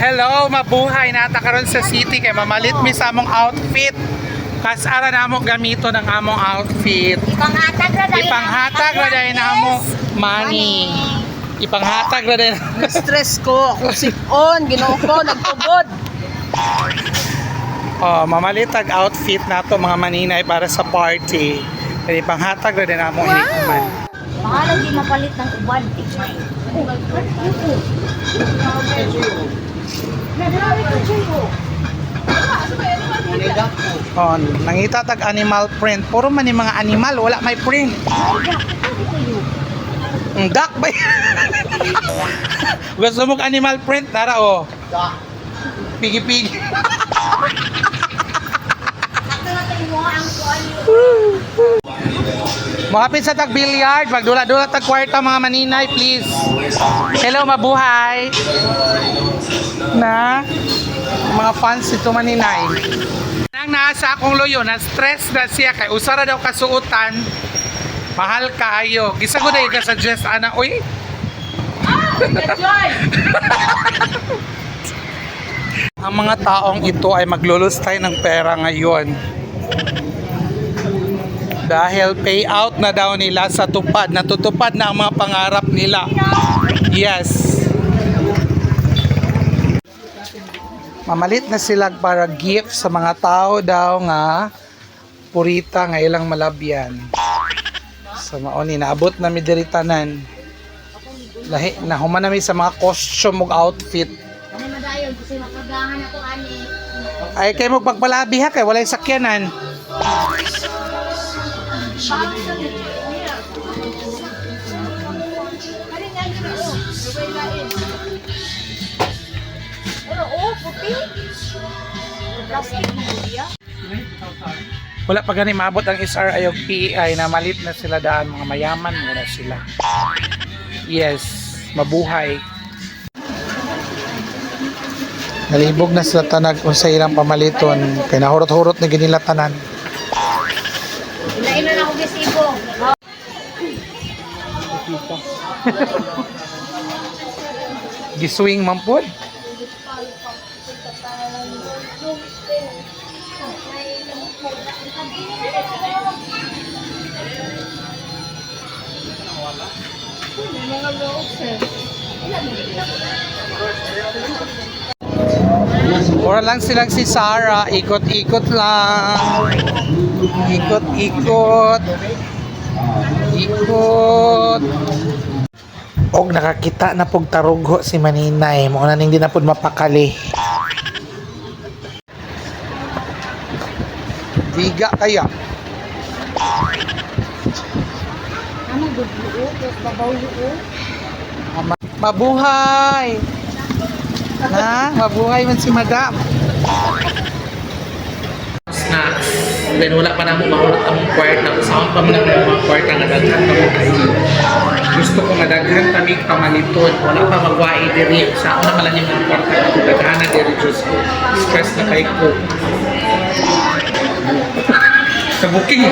Hello, mabuhay na karon sa city kay mamalit mi sa among outfit. Kas ara na mo gamito ng among outfit. Ipanghatag ra dahil. Ipanghatag ra dahil na amo money. Ipanghatag ra dahil. Stress ko, ako sipon, ginoo ko, nagtubod. Oh, mamalitag outfit na to mga maninay para sa party. Kaya ipanghatag ra din among hikman. Pangalan di mapalit ng uban. Oh, nangita tag animal print. Puro man ni mga animal, wala may print. Ang duck ba? Gusto mo animal print? Tara oh. Pigi-pigi. Makapit sa tag billiard, magdula-dula tag kwarta mga maninay, please. Hello, mabuhay. Na mga fans ito maninay. Nang nasa akong loyo, na stress na siya kay usara daw kasuotan. Mahal kaayo. Gisa ko na i-suggest ana, uy. Ang mga taong ito ay maglulustay ng pera ngayon. Dahil payout na daw nila sa tupad. Natutupad na ang mga pangarap nila. Yes. Mamalit na sila para gift sa mga tao daw nga purita nga ilang malabyan. Sa maoni naabot na mi diri tanan. Lahi na human nami sa mga costume ug outfit. Ay kay mo pagpalabi ha kay walay sakyanan. Wala pa gani maabot ang SRI o PEI na malit na sila daan mga mayaman muna sila. Yes, mabuhay. Nalibog na sila tanag kung sa ilang pamaliton kay nahurot-hurot na ginila. Giswing man pod. Ora lang silang si Sarah, ikot-ikot lang. Ikot-ikot. Ikot. Og nakakita na pog tarugho si Maninay, mo na ning di na pud mapakali. Diga kaya. Ano gudlo? Tapos babaw Mabuhay! Ha? Mabuhay man si Madam. Snacks. Then wala pa na mo mahulot ang kwarta. Saan pa mo na mga kwarta nga daghan pa mo kayo. Gusto ko madaghan kami pamaliton. Wala pa magwai diri. Sa ako na pala yung mga kwarta nga daghan na diri ko. Stress na kay ko. Sa booking.